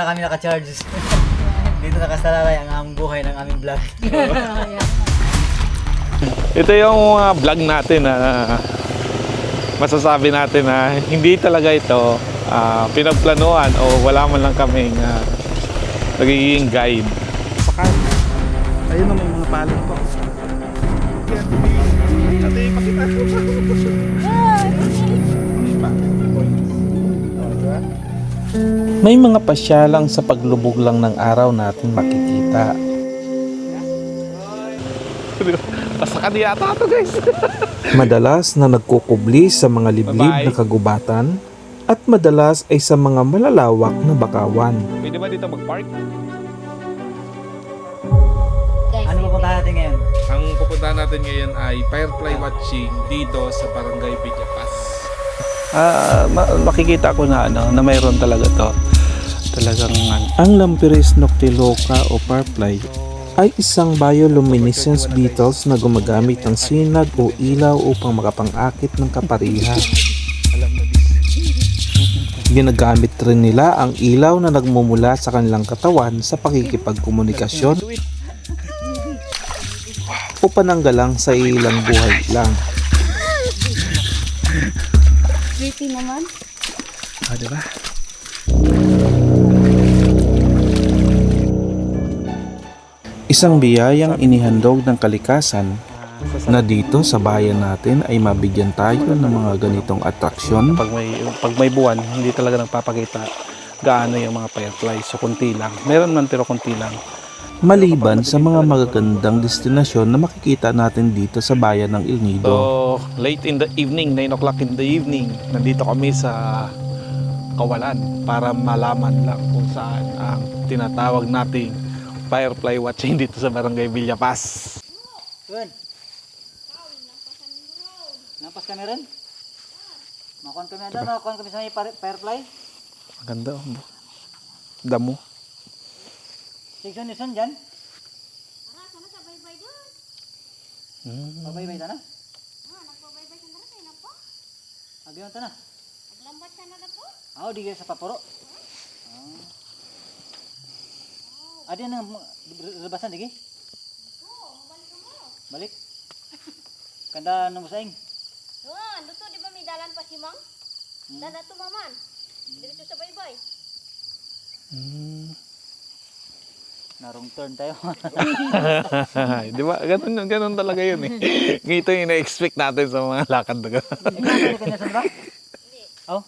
Na kami naka-charge. Dito nakasalalay ang aming buhay ng aming vlog. Ito yung mga vlog natin na masasabi natin na hindi talaga ito ah, pinagplanuhan o wala man lang kaming ah, nagiging guide. Saka, ayun na may mga palo pa. Ate, pakita ko. May mga pasyalang sa paglubog lang ng araw natin makikita. Pasakan yata ito guys. Madalas na nagkukubli sa mga liblib Bye-bye. na kagubatan at madalas ay sa mga malalawak na bakawan. Pwede ba dito mag-park? ano pupuntahan natin ngayon? Ang pupuntahan natin ngayon ay firefly watching dito sa Barangay Piñapas. Ma- makikita ko na ano, na mayroon talaga to. Talagang Ang Lampiris noctiloca o parfly ay isang bioluminescence beetles na gumagamit ng sinag o ilaw upang makapangakit ng kapariha. Ginagamit rin nila ang ilaw na nagmumula sa kanilang katawan sa pakikipagkomunikasyon o pananggalang sa ilang buhay lang. Pretty naman. ah, di ba? Isang biyayang inihandog ng kalikasan na dito sa bayan natin ay mabigyan tayo ng mga ganitong atraksyon Pag may pag may buwan, hindi talaga nagpapakita gaano yung mga fireflies. So kunti lang. Meron man pero kunti lang. Maliban sa mga magagandang destinasyon na makikita natin dito sa bayan ng El Nido. So, late in the evening, 9 o'clock in the evening, nandito kami sa Kawalan para malaman lang kung saan ang tinatawag nating firefly watching dito sa Barangay Villapaz. Yun. Lampas kami rin? Makon kami doon, makon kami sa may fire- firefly. Maganda. oh. Damo. Section ni Son dyan. Tara, sana sa baybay doon. Mm. Babay-bay ta na. Ah, nagbabaybay ka na rin, tayo na po. Agyon ta na. Naglambat ka na na po. Ako, di kayo sa papuro. Ah. Adi na labasan, digi? Balik. Kanda nung saing. Doon, luto di ba may dalan pa si Mang? Dala to maman. Diretso sa baybay. Mm. Narong turn tayo. Di ba? Ganun, ganun talaga yun eh. Ito yung na-expect natin sa mga lakad na gano'n. Hindi ka na? Oh.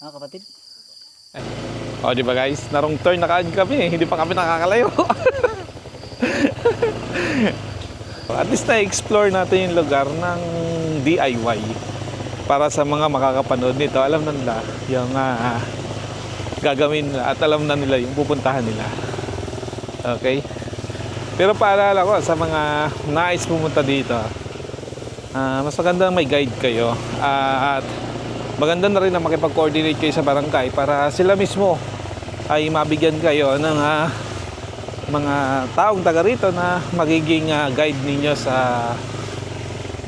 Ah, kapatid. O, di ba guys? Narong turn na kaagad kami eh. Hindi pa kami nakakalayo. At least na-explore natin yung lugar ng DIY. Para sa mga makakapanood nito, alam na nila yung ah, gagawin nila at alam na nila yung pupuntahan nila. Okay? Pero paalala ko sa mga nais pumunta dito, ah, mas maganda may guide kayo. Ah, at maganda na rin na makipag-coordinate kayo sa barangay para sila mismo ay mabigyan kayo ng ah, mga taong taga rito na magiging ah, guide ninyo sa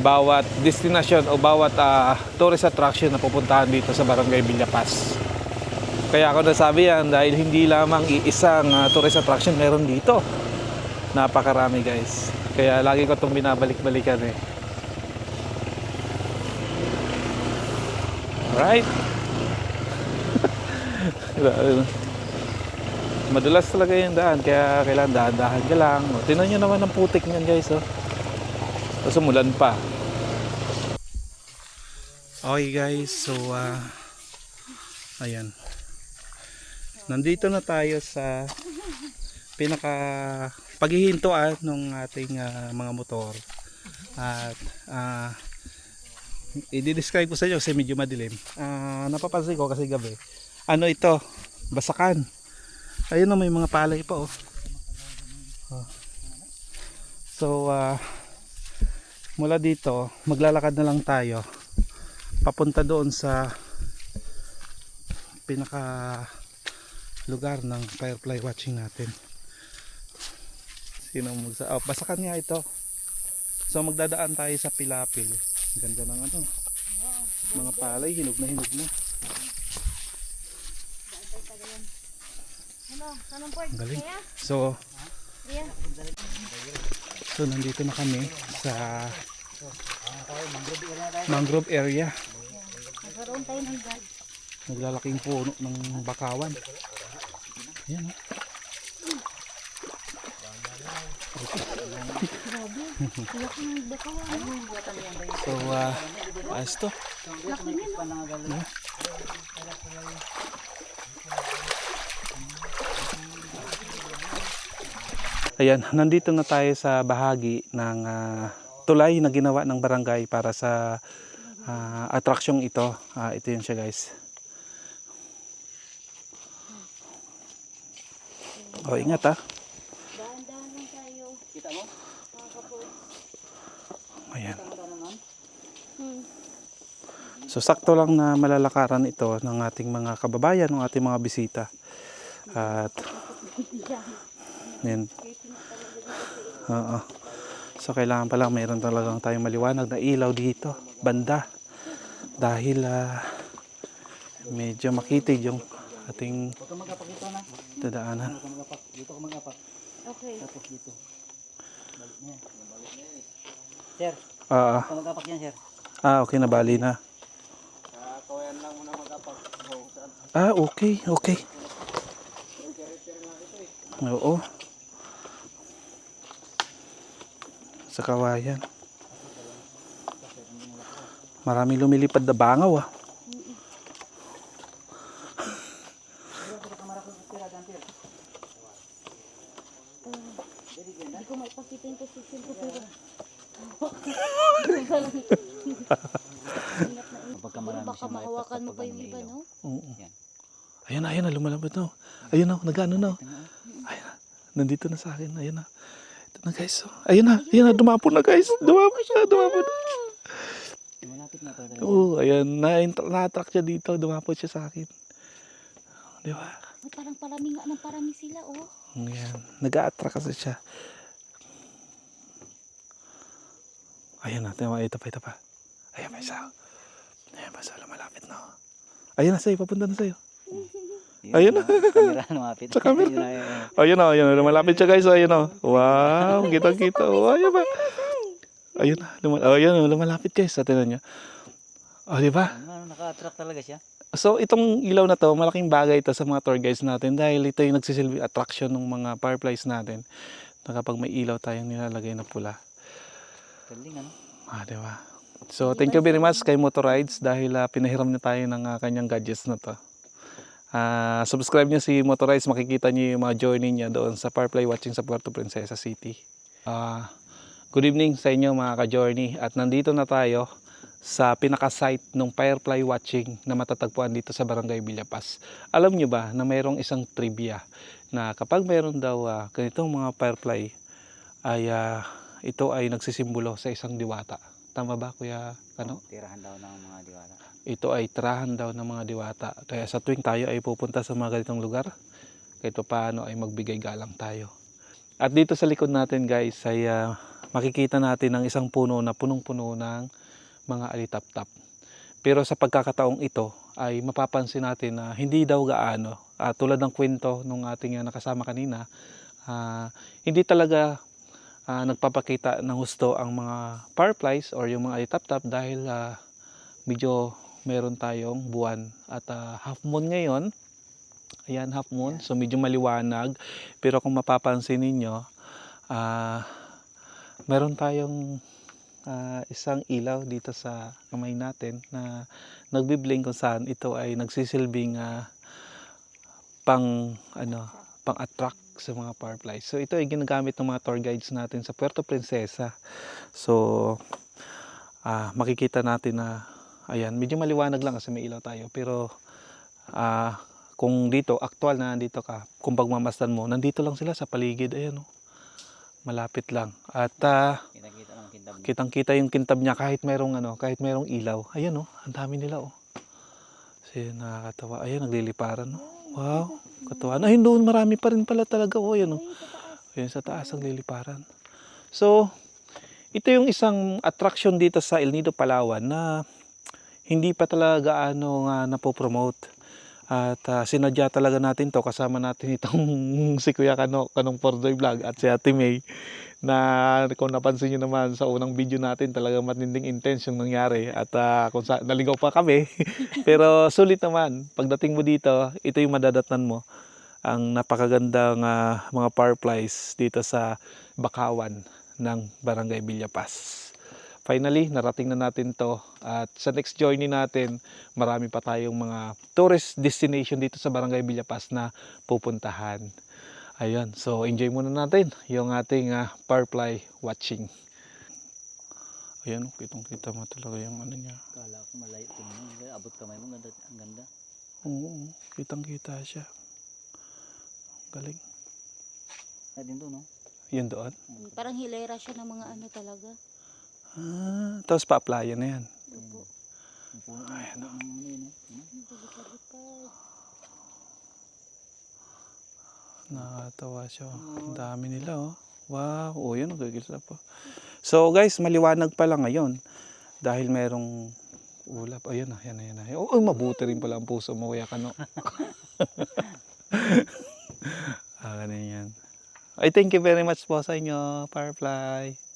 bawat destinasyon o bawat ah, tourist attraction na pupuntahan dito sa Barangay Villapaz. Kaya ako nasabi yan dahil hindi lamang iisang ah, tourist attraction meron dito. Napakarami guys. Kaya lagi ko itong binabalik-balikan eh. Right? Madulas talaga yung daan, kaya kailangan dahan-dahan ka lang. O, tingnan nyo naman ang putik niyan guys. Oh. Tapos umulan pa. Okay guys, so ah ayan. Nandito na tayo sa pinaka paghihintuan ng ating ah, mga motor. At ah i-describe ko sa inyo kasi medyo madilim. Ah, napapansin ko kasi gabi. Ano ito? Basakan. Ayun na may mga palay pa oh. Oh. So ah, mula dito, maglalakad na lang tayo papunta doon sa pinaka lugar ng firefly watching natin. Sino magsa oh, basakan nga ito. So magdadaan tayo sa Pilapil. Ganda ng ano. Mga palay, hinog na hinog na. Part? Galing. So, so nandito na kami sa mangrove area. Naglalaking puno ng bakawan. Ng bakawan. So, uh, ayos to. Ayan, nandito na tayo sa bahagi ng ah, tulay na ginawa ng barangay para sa uh, atraksyong ito. Ah, ito yun siya guys. O, ingat ah. Dahan-dahan lang tayo. Kita mo? Ayan. Hmm. So sakto lang na malalakaran ito ng ating mga kababayan, ng ating mga bisita. At yan. Oo. So kailangan pa lang mayroon talagang tayong maliwanag na ilaw dito, banda. Dahil ah, medyo makitid yung ating dadaanan. Magapak. Dito ka magapak. Okay. Tapos dito. Balik niya. Sir, Ah, ka magapak yan, sir. ah, okay na bali na. Ah, okay, okay. Oo. Sa kawayan. Marami lumilipad na bangaw ah. Hindi ko maipakita yung position ko pero Kapag ka marami baka siya mahawakan mo pa yung iba, no? Oo. Yan. Ayun na, ayun na, lumalapit na. Ayun na, nagano na. Ayun na, nandito na sa akin. Ayun na. Ito na guys. oh. Ayun na, ayun na, dumapo na guys. Dumapo siya, dumapo na. Malapit na to. Oo, ayun, na, na-attract siya dito. Dumapo siya sa akin. Di ba? Parang parami nga ng parami sila, oh. Ayan, nag-a-attract kasi siya. Ayun na, tingnan mo, ito pa, ito pa. Ayun pa isa. Ayun pa isa, lumalapit na. oh. Ayun na sa'yo, papunta na sa'yo. Ayun na. Kamera, lumapit. Sa camera. Ayun na, ayun na, lumalapit siya guys. Ayun na. Wow, kita-kita. Oh, ayun ba? Ayun na, lumal ayun, lumalapit guys. Sa tinan niyo. Oh, di ba? Ano, naka-attract talaga siya. So itong ilaw na to, malaking bagay ito sa mga tour guides natin dahil ito yung nagsisilbi attraction ng mga fireflies natin na kapag may ilaw tayong nilalagay na pula. Galing, ano? Ah, di ba? So thank you very much kay Motorides dahil ah, pinahiram niya tayo ng ah, kanyang gadgets na to. Ah, subscribe niyo si Motorides, makikita niyo yung mga journey niya doon sa Firefly watching sa Puerto Princesa City. Ah, good evening sa inyo mga ka-journey at nandito na tayo sa pinaka-site ng Firefly watching na matatagpuan dito sa Barangay Villapas. Alam niyo ba na mayroong isang trivia na kapag mayroon daw ah, ganitong mga firefly ay ah, ito ay nagsisimbolo sa isang diwata. Tama ba kuya? Ano? Tirahan daw ng mga diwata. Ito ay tirahan daw ng mga diwata. Kaya sa tuwing tayo ay pupunta sa mga ganitong lugar, kahit pa paano ay magbigay galang tayo. At dito sa likod natin guys ay ah, makikita natin ang isang puno na punong-puno ng mga alitap-tap. Pero sa pagkakataong ito ay mapapansin natin na hindi daw gaano. Ah, tulad ng kwento nung ating ah, nakasama kanina, ah, hindi talaga ah, nagpapakita ng gusto ang mga fireflies or yung mga alitap-tap dahil ah, medyo meron tayong buwan at ah, half moon ngayon. Ayan, half moon. So medyo maliwanag. Pero kung mapapansin ninyo, ah meron tayong ah, isang ilaw dito sa kamay natin na nagbibling kung saan ito ay nagsisilbing ah, pang ano pang attract sa mga fireflies. So ito ay ginagamit ng mga tour guides natin sa Puerto Princesa. So ah makikita natin na ayan, medyo maliwanag lang kasi may ilaw tayo pero ah kung dito actual na nandito ka, kung pagmamasdan mo, nandito lang sila sa paligid ayan oh. Malapit lang. At ah, Kita-kita ng kintab niya. Kitang-kita yung kintab niya kahit merong ano, kahit merong ilaw. Ayan oh, ang dami nila oh. Kasi nakakatawa. Ayan, nagliliparan oh. Wow, katuwa. Ay, doon marami pa rin pala talaga oh, ayan oh. Ayan sa taas ang liliparan. So, ito yung isang attraction dito sa El Nido, Palawan na hindi pa talaga ano nga napopromote. At ah, sinadya talaga natin to kasama natin itong si Kuya Kano, Kanong Pordoy Vlog at si Ate May na kung napansin nyo naman sa unang video natin talaga matinding intense yung nangyari at ah, kung sa, naligaw pa kami pero sulit naman pagdating mo dito ito yung madadatnan mo ang napakagandang ah, mga fireflies dito sa Bakawan ng Barangay Villapas. Finally, narating na natin to at sa next journey natin, marami pa tayong mga tourist destination dito sa Barangay Villapas na pupuntahan. Ayun, so enjoy muna natin yung ating ah, firefly watching. Ayan, kitang kita mo talaga yung ano niya. Kala ko malayo tingin. Abot kamay mo. Ganda, ang ganda. Oo, kitang kita siya. Galing. Ay, din doon, no? Yun doon. Parang hilera siya ng mga ano talaga. Ah, tapos pa-applyan na yan. Opo. Ang puno, ang puno ng ano yun, eh. Ano? Delikad-likad. Nakakatawa siya. oh. Ang dami nila oh. Wow, oh yun, nagagilsa pa. So guys, maliwanag pala ngayon dahil merong ulap. Ayun na, yan na, yan na. Oh, mabuti rin pala ang puso mo, kuya Kano. ah, ganun yan. Ay, thank you very much po sa inyo, Firefly.